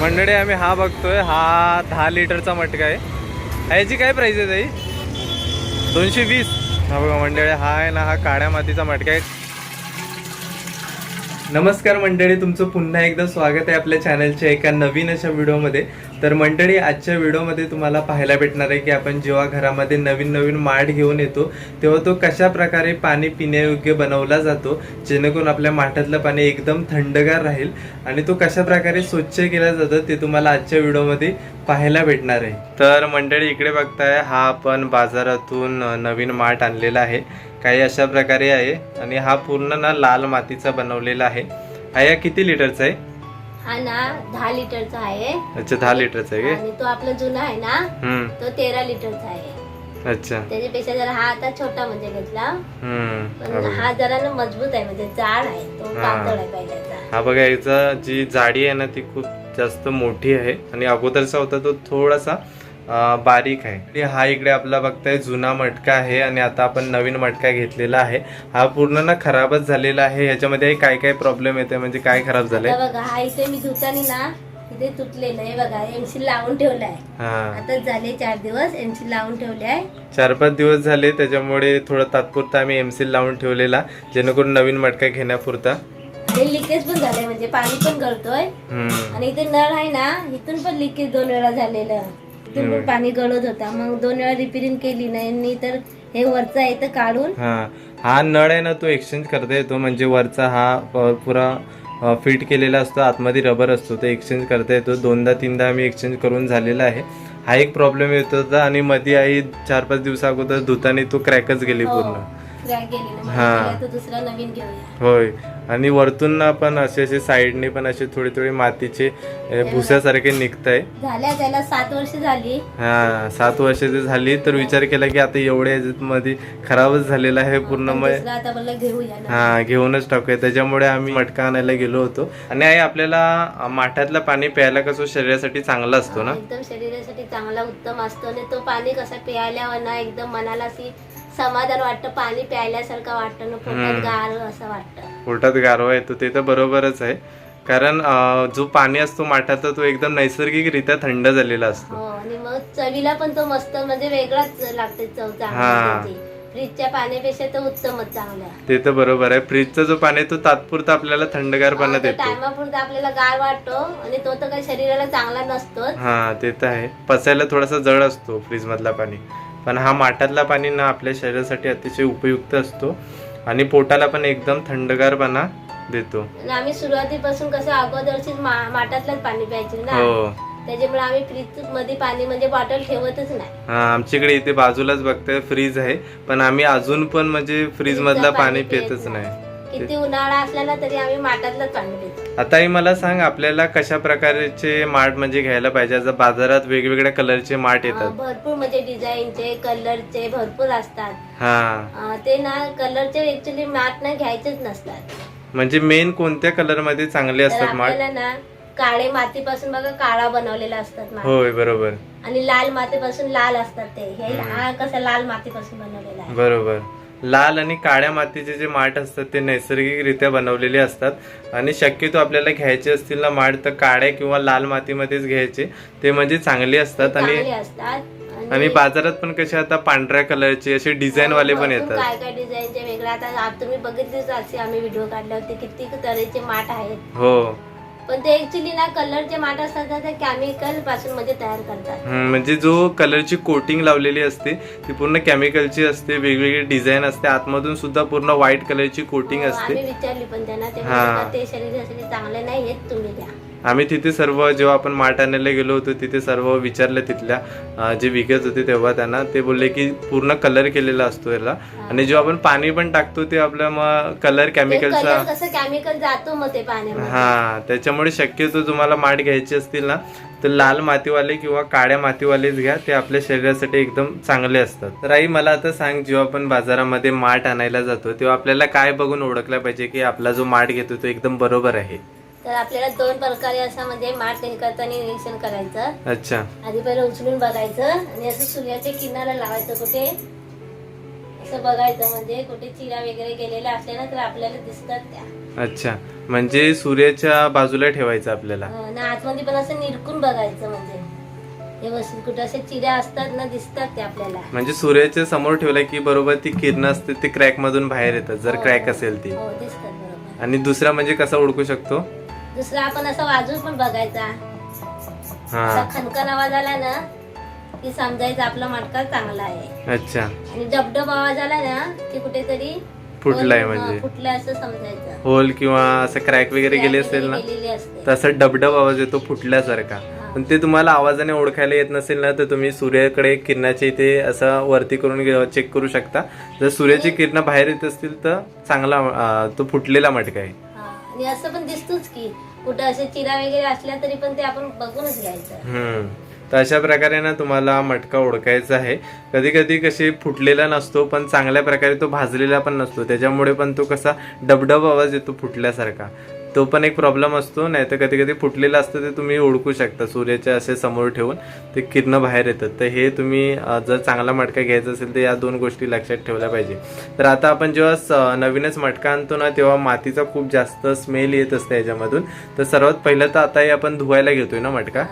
मंडळी आम्ही हा बघतोय. हा दहा लिटरचा मटका आहे. याची काय प्राईज आहे ताई? दोनशे वीस. हा बघा मंडळी हा आहे ना हा काळ्या मातीचा मटका आहे. नमस्कार मंडळी तुमचं पुन्हा एकदा स्वागत आहे आपल्या चॅनलच्या एका नवीन अशा व्हिडिओमध्ये तर मंडळी आजच्या व्हिडिओमध्ये तुम्हाला पाहायला भेटणार आहे की आपण जेव्हा घरामध्ये नवीन नवीन माठ घेऊन येतो तेव्हा तो कशा प्रकारे पाणी पिण्यायोग्य बनवला जातो जेणेकरून आपल्या माठातलं पाणी एकदम थंडगार राहील आणि तो कशा प्रकारे स्वच्छ केला जातो ते तुम्हाला आजच्या व्हिडिओमध्ये पाहायला भेटणार आहे. तर मंडळी इकडे बघताय हा आपण बाजारातून नवीन माठ आणलेला आहे. काही अशा प्रकारे आहे आणि हा पूर्ण ना लाल मातीचा बनवलेला आहे. हा या किती लिटरचा आहे? हा ना दहा लिटरचा आहे. अच्छा दहा लिटरचा आहे आणि तो आपला जुना आहे ना तो तेरा लिटरचा आहे. अच्छा. त्याच्यापेक्षा जरा हा आता छोटा म्हणजे घेतला. हम्म. पण हा जरा ना मजबूत आहे म्हणजे जाड आहे. तो हा. पातळ आहे पहिल्याचा. हा बघा याचा जी जाडी आहे ना ती खूप जास्त मोठी आहे. आणि अगोदरचा होता तो थोडासा बारीक आहे. हा इकडे आपला बघताय जुना मटका आहे आणि आता आपण नवीन मटका घेतलेला आहे. हा पूर्ण ना खराबच झालेला आहे. ह्याच्यामध्ये काय काय प्रॉब्लेम येते म्हणजे काय खराब झालंय? बघा हा इथे मी धुतानी ना इथे तुटलेलं आहे बघा. एमसी लावून ठेवलाय हा. आता झाले चार दिवस एमसी लावून ठेवले आहे. चार पाच दिवस झाले त्याच्यामुळे थोडं तात्पुरता आम्ही एमसील लावून ठेवलेला जेणेकरून नवीन मटका घेण्यापुरता. लिकेज पण झालंय म्हणजे पाणी पण गळतोय. हम्म. आणि इथे नळ आहे ना इथून पण लिकेज दोन वेळा झालेलं. इथून पण पाणी गळत होता. मग दोन वेळा रिपेरिंग केली नाही. तर हे वरचं आहे तर काढून हा. हा नळ आहे ना तो एक्सचेंज करता येतो. म्हणजे वरचा हा पुरा फिट केलेला असतो. आतमध्ये रबर असतो. तो एक्सचेंज करता येतो. दोनदा तीनदा आम्ही एक्सचेंज करून झालेला आहे. हा एक प्रॉब्लेम येत होता आणि मध्ये आई चार पाच दिवसा अगोदर धुताने तो क्रॅकच गेली हो. पूर्ण. क्रॅक गेली ना हा. मग केलं तर दुसरा नवीन घेऊया. होय. आणि वरतून ना पण असे असे साईडने पण असे थोडे थोडे मातीचे अ, भुस्यासारखे निघताय. झाल्या त्याला सात वर्ष झाली. हा सात वर्षाची झाली तर विचार केला की आता एवढ्या मध्ये खराबच झालेला आहे पूर्ण हा घेऊनच टाकूया. त्याच्यामुळे आम्ही मटका आणायला गेलो होतो. आणि आई आपल्याला माठातलं पाणी प्यायला कसं शरीरासाठी चांगलं असतो ना? एकदम शरीरासाठी चांगला उत्तम असतो. आणि तो पाणी कसा प्यायल्यावर ना एकदम मनाला समाधान वाटतं पाणी प्यायल्यासारखं वाटतं ना पोटात. गार असं वाटतं. पोटात गारवा येतो ते तर बरोबरच आहे. कारण अ, जो पाणी असतो माठाचा तो एकदम नैसर्गिकरित्या थंड झालेला असतो. हो आणि मग चवीला पण तो मस्त म्हणजे वेगळाच लागते चव हा. चांगली फ्रीजच्या पाण्यापेक्षा तो उत्तमच चांगला. ते तर बरोबर आहे. फ्रीजचा जो पाणी आहे तो तात्पुरता आपल्याला थंडगारपणा देतो. टायमापुरता आपल्याला गार वाटतो आणि तो तर काही शरीराला चांगला नसतोच. हा ते तर आहे. पचायला थोडासा जड असतो फ्रीज मधला पाणी. पण हा माठातला पाणी ना आपल्या शरीरासाठी अतिशय उपयुक्त असतो आणि पोटाला पण एकदम थंडगारपणा देतो. आम्ही सुरुवातीपासून कसं अगोदरचीच मा- माठातलंच पाणी प्यायचे ना? हो. त्याच्यामुळे आम्ही फ्रीजमध्ये पाणी म्हणजे बॉटल ठेवतच नाही. हा आमच्याकडे इथे बाजूलाच बघताय फ्रीज आहे. पण आम्ही अजून पण म्हणजे फ्रीज मधलं पाणी पितच नाही. किती उन्हाळा असला ना तरी आम्ही माठातलंच पाणी पितो आता ही मला सांग आपल्याला कशा प्रकारचे माठ म्हणजे घ्यायला पाहिजे? आता बाजारात वेगवेगळ्या कलरचे माठ अं, येतात. भरपूर म्हणजे डिझाईनचे कलरचे भरपूर असतात. हा. अं, ते ना कलरचे ऍक्च्युली माठ ना घ्यायचेच नसतात. म्हणजे मेन कोणत्या कलरमध्ये चांगले तर असतात माठ? आपल्याला ना काळे मातीपासून बघा काळा बनवलेला असतात माठ. होय बरोबर. आणि लाल मातीपासून लाल असतात ते. हे हा कसा लाल मातीपासून बनवलेला आहे. बरोबर. लाल आणि काळ्या मातीचे जे माठ असतात ते नैसर्गिकरित्या बनवलेले असतात. आणि शक्यतो आपल्याला घ्यायचे असतील ना माठ तर काळ्या किंवा लाल मातीमध्येच घ्यायचे. ते म्हणजे चांगले असतात आणि आणि बाजारात पण कसे आता पांढऱ्या कलरचे असे डिझाईन वाले पण येतात. काय काय डिझाईनचे वेगळे. आता तुम्ही बघितलेच असे आम्ही व्हिडिओ काढले होते किती तऱ्हेचे माठ आहेत. हो. पण ते ऍक्च्युली ना कलरचे माठ असतात ना ते केमिकलपासून म्हणजे तयार करतात. हम्म, म्हणजे जो कलरची कोटिंग लावलेली असते ती पूर्ण केमिकलची असते वेगवेगळी डिझाईन असते आतमधून सुद्धा पूर्ण व्हाईट कलरची कोटिंग हो, असते. आम्ही विचारली पण त्यांना ते हा. म्हणतात, ते शरीरासाठी चांगले नाही आहेत तुम्ही द्या आम्ही तिथे सर्व जेव्हा आपण माठ आणायला गेलो होतो तिथे सर्व विचारलं तिथल्या जे विकत होते तेव्हा त्यांना ते बोलले की पूर्ण कलर केलेला असतो याला. आणि जेव्हा आपण पाणी पण टाकतो ते आपलं मग कलर केमिकलचा केमिकल जातो मग ते पाण्यामध्ये. हा त्याच्यामुळे शक्यतो तुम्हाला माठ घ्यायचे असतील ना तर लाल मातीवाले किंवा काळ्या मातीवालेच घ्या ते आपल्या शरीरासाठी एकदम चांगले असतात. तर आई मला आता सांग जेव्हा आपण बाजारामध्ये माठ आणायला जातो तेव्हा आपल्याला काय बघून ओळखलं पाहिजे की आपला जो माठ घेतो तो एकदम बरोबर आहे? तर आपल्याला दोन प्रकारे असं म्हणजे माठ हे करताना निरीक्षण करायचं. अच्छा. आधी पहिलं उचलून बघायचं आणि असं सूर्याच्या किनारा लावायचं कुठे? असं बघायचं म्हणजे कुठे चिरा वगैरे गेलेल्या असल्या ना तर आपल्याला दिसतात त्या. अच्छा. म्हणजे सूर्याच्या बाजूला ठेवायचं आपल्याला. ना आतमध्ये पण असं निरकून बघायचं म्हणजे. व्यवस्थित कुठे अशा चिऱ्या असतात ना दिसतात ते आपल्याला. म्हणजे सूर्याच्या समोर ठेवलं की बरोबर ती किरण असते ती क्रॅक मधून बाहेर येतात. जर हो. क्रॅक असेल ती. हो दिसतात बरोबर. आणि दुसरा म्हणजे कसा ओळखू शकतो? दुसरा आपण असा वाजून पण बघायचा. हा. असा खनखन आवाज आला ना की समजायचं आपला मटका चांगला आहे. अच्छा. आणि डबडब आवाज आला ना की कुठेतरी फुटलाय होल, म्हणजे. हा, फुटलाय असं समजायचं. होल किंवा असं क्रॅक वगैरे गेली असेल ना गेलेली असते. तसं डबडब आवाज येतो फुटल्यासारखा. पण ते तुम्हाला आवाजाने ओळखायला येत नसेल ना तर तुम्ही सूर्याकडे किरणाच्या इथे असं वरती करून चेक करू शकता. जर सूर्याची किरणं बाहेर येत असतील तर चांगला अं, तो फुटलेला मटका आहे. हा, आणि असं पण कुठं असे चिरा वगैरे असल्या तरी पण ते आपण बघूनच घ्यायचं. हम्म. तर अशा प्रकारे ना तुम्हाला मटका ओळखायचा आहे. कधी कधी कशी फुटलेला नसतो पण चांगल्या प्रकारे तो भाजलेला पण नसतो. त्याच्यामुळे पण तो कसा डबडब आवाज येतो फुटल्यासारखा. तो पण एक प्रॉब्लेम असतो नाही तर कधी कधी फुटलेलं असतं ते तुम्ही ओळखू शकता सूर्याच्या असे समोर ठेवून ते किरण बाहेर येतात. तर हे तुम्ही जर चांगला मटका घ्यायचा असेल तर या दोन गोष्टी लक्षात ठेवल्या पाहिजे. तर आता आपण जेव्हा नवीनच मटका आणतो ना तेव्हा मातीचा खूप जास्त स्मेल येत असते याच्यामधून. तर सर्वात पहिलं तर आता हे आपण धुवायला घेतोय ना मटका?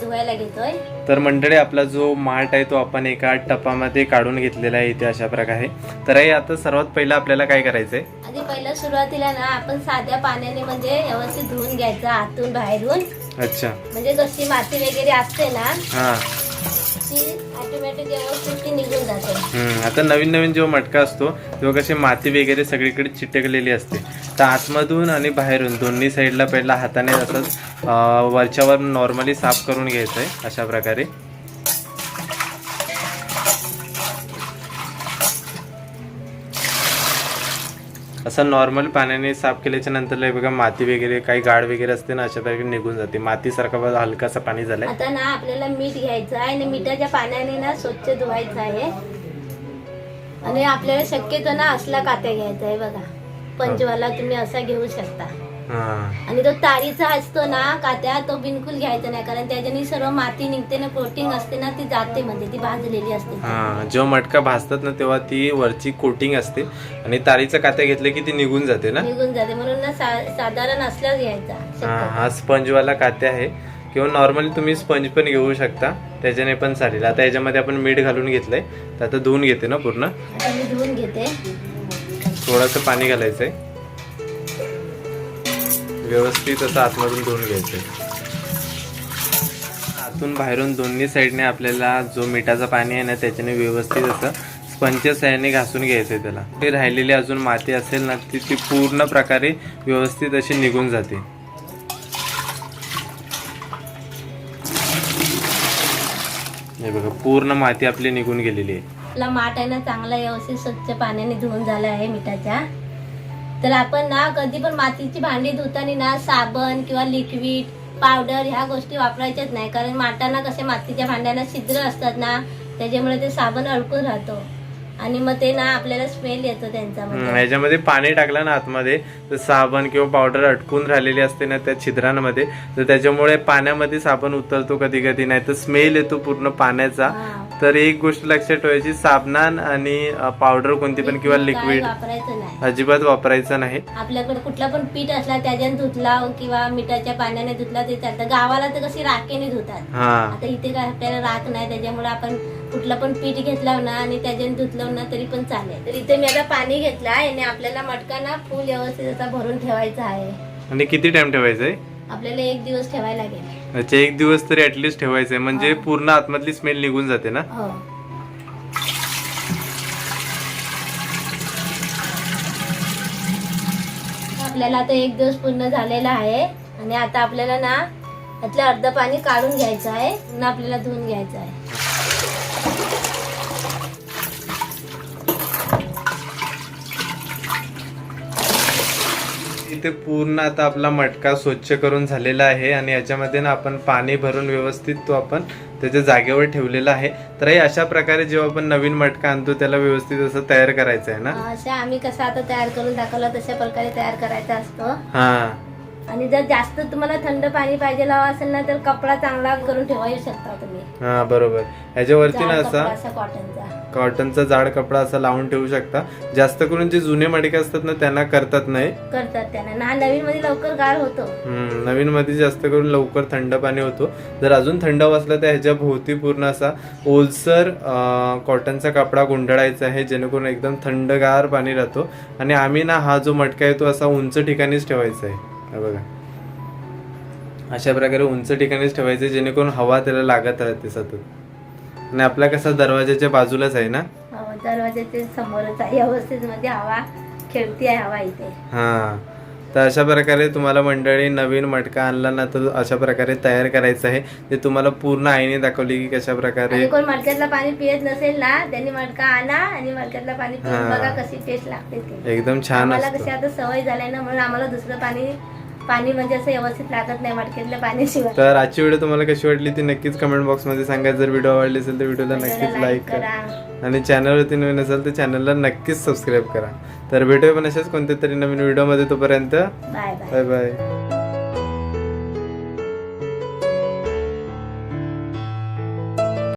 धुवायला घेतोय. तर मंडळी आपला जो माठ आहे तो आपण एका टपामध्ये काढून घेतलेला आहे इथे अशा प्रकारे. तर हे आता सर्वात पहिलं आपल्याला काय करायचंय? आधी पहिलं सुरुवातीला ना आपण साध्या पाण्याने म्हणजे व्यवस्थित धुवून घ्यायचं आतून बाहेरून. अच्छा. म्हणजे कशी माती वगैरे असते ना हा. ती ऑटोमॅटिक व्यवस्थित ती निघून जाते. हम्म, आता नवीन नवीन जेव्हा मटका असतो तेव्हा कशी माती वगैरे सगळीकडे चिटकलेली असते. तर आतमधून आणि बाहेरून दोन्ही साईडला पहिला हाताने असंच अं, वरच्यावर नॉर्मली साफ करून घ्यायचं आहे अशा प्रकारे. असं नॉर्मल पाण्याने साफ केल्याच्यानंतर बघा माती वगैरे काही गाड वगैरे असते ना अशा प्रकारे निघून जाते. मातीसारखा बघा हलकासा पाणी झालाय. आता ना आपल्याला मीठ घ्यायचं आहे आणि मिठाच्या पाण्याने ना स्वच्छ धुवायचं आहे. आणि आपल्याला शक्यतो ना असला कात्या घ्यायचा आहे बघा. पंचवाला तुम्ही असा घेऊ शकता. आणि तो तारीचा असतो ना कात्या तो बिलकुल घ्यायचा नाही. कारण त्याच्याने सर्व माती निघते ना प्रोटीन असते ना ती जाते म्हणजे ती भाजलेली असते. हा जेव्हा मटका भाजतात ना तेव्हा ती वरची कोटिंग असते. आणि तारीचं कात्या घेतलं की ती निघून जाते ना? निघून जाते. म्हणून ना साधारण असल्याच घ्यायचा. हा स्पंजवाला कात्या आहे. किंवा नॉर्मली तुम्ही स्पंज पण घेऊ शकता. त्याच्याने पण चालेल. आता याच्यामध्ये आपण मीठ घालून घेतलंय. तर आता धुवून घेते ना पूर्ण? धुवून घेते. थोडंसं पाणी घालायचंय. व्यवस्थित असं आतमधून धुवून घ्यायचं. आतून बाहेरून दोन्ही साईडने आपल्याला जो मिठाचं पाणी आहे ना त्याच्याने व्यवस्थित असं स्पंजच्या साह्याने घासून घ्यायचं आहे त्याला. ते राहिलेली अजून माती असेल ना ती ती पूर्ण प्रकारे व्यवस्थित अशी निघून जाते. हे बघा पूर्ण माती आपली निघून गेलेली आहे. माठ आहे ना चांगला व्यवस्थित स्वच्छ पाण्याने धुवून झाला आहे मिठाच्या. तर आपण ना कधी पण मातीची भांडी धुताना ना साबण किंवा लिक्विड पावडर ह्या गोष्टी वापरायच्याच नाही. कारण माठांना कसे मातीच्या भांड्यांना छिद्र असतात ना त्याच्यामुळे ते साबण अडकून राहतो. आणि मग ते ना आपल्याला स्मेल येतो त्यांचा ह्याच्यामध्ये पाणी टाकलं ना आतमध्ये तर साबण किंवा पावडर अटकून राहिलेली असते ना त्या छिद्रांमध्ये तर त्याच्यामुळे पाण्यामध्ये साबण उतरतो कधी कधी नाही तर स्मेल येतो पूर्ण पाण्याचा. तर एक गोष्ट लक्षात ठेवायची साबणान आणि पावडर कोणती पण किंवा लिक्विड वापरायचं नाही. अजिबात वापरायचं नाही. आपल्याकडे कुठला पण पीठ असला त्याच्याने धुतला किंवा मिठाच्या पाण्याने धुतला ते चालतं. गावाला तर कशी राखेने धुतात. हा. आता इथे काय आपल्याला राख नाही त्याच्यामुळे आपण कुठलं पण पीठ घेतलं ना आणि त्याच्याने धुतलं ना तरी पण चालेल. तर इथे मी आता पाणी घेतलं आहे आणि आपल्याला मटका ना फुल व्यवस्थित असा भरून ठेवायचा आहे. आणि किती टाइम ठेवायचंय? आपल्याला एक दिवस ठेवायला लागेल. अच्छा एक दिवस तरी ऍटलिस्ट ठेवायचंय. म्हणजे पूर्ण आतमधली स्मेल निघून जाते ना? हो. आपल्याला आता एक दिवस पूर्ण झालेला आहे. आणि आता आपल्याला ना यातलं अर्ध पाणी काढून घ्यायचं आहे. पुन्हा आपल्याला धुवून घ्यायचं आहे. इथे पूर्ण आता आपला मटका स्वच्छ करून झालेला आहे आणि याच्यामध्ये ना आपण पाणी भरून व्यवस्थित तो आपण त्याच्या जागेवर ठेवलेला आहे. तर हे अशा प्रकारे जेव्हा आपण नवीन मटका आणतो त्याला व्यवस्थित असं तयार करायचं आहे ना? आम्ही कसं आता तयार करून दाखवला तशा प्रकारे तयार करायचा असतो. हा. आणि जर जास्त तुम्हाला थंड पाणी पाहिजे असेल ना तर कपडा चांगला करून ठेवा शकता तुम्ही. हा बरोबर. ह्याच्यावरती ना असा कॉटनचा कॉटनचा जाड कपडा असा लावून ठेवू शकता. जास्त करून जे जुने मडके असतात ना त्यांना करतात नाही. करतात त्याने. ना नवीन मध्ये लवकर गाळ होतो. हम्म, नवीन मध्ये जास्त करून लवकर थंड पाणी होतो. जर अजून थंड वाजलं तर ह्याच्या भोवती पूर्ण असा ओलसर कॉटनचा कपडा गुंडाळायचा आहे जेणेकरून एकदम थंडगार पाणी राहतो. आणि आम्ही ना हा जो मटका आहे तो असा उंच ठिकाणीच ठेवायचा आहे. हा बघा. अशा प्रकारे उंच ठिकाणीच ठेवायचं जेणेकरून हवा त्याला लागत राहते सतत. आणि आपला कसा दरवाजाच्या बाजूलाच आहे ना? हो, दरवाजाच्या समोरच आहे. व्यवस्थित मध्ये हवा खेळती आहे हवा इथे. हा. तर अशा प्रकारे तुम्हाला मंडळी नवीन मटका आणला ना तर अशा प्रकारे तयार करायचं आहे. ते तुम्हाला पूर्ण आईने दाखवली की कशा प्रकारे कोण मडक्यातलं पाणी पियत नसेल ना त्यांनी मडका आणा आणि मडक्यातलं पाणी पिऊन. बघा कशी टेस्ट लागते ते. एकदम छान आम्हाला कशी आता सवय झाली ना म्हणून आम्हाला दुसरं पाणी पाणी म्हणजे असं व्यवस्थित लागत नाही मडक्यातल्या पाण्याशिवाय. तर आजची व्हिडिओ तुम्हाला कशी वाटली ती नक्कीच कमेंट बॉक्समध्ये सांगा. जर व्हिडिओ आवडली असेल तर व्हिडिओला नक्कीच लाईक करा. आणि चॅनलवरती नवीन असेल तर चॅनलला नक्कीच सबस्क्राईब करा. तर भेटूया पण अशाच कोणत्या तरी नवीन व्हिडिओमध्ये तोपर्यंत. Bye bye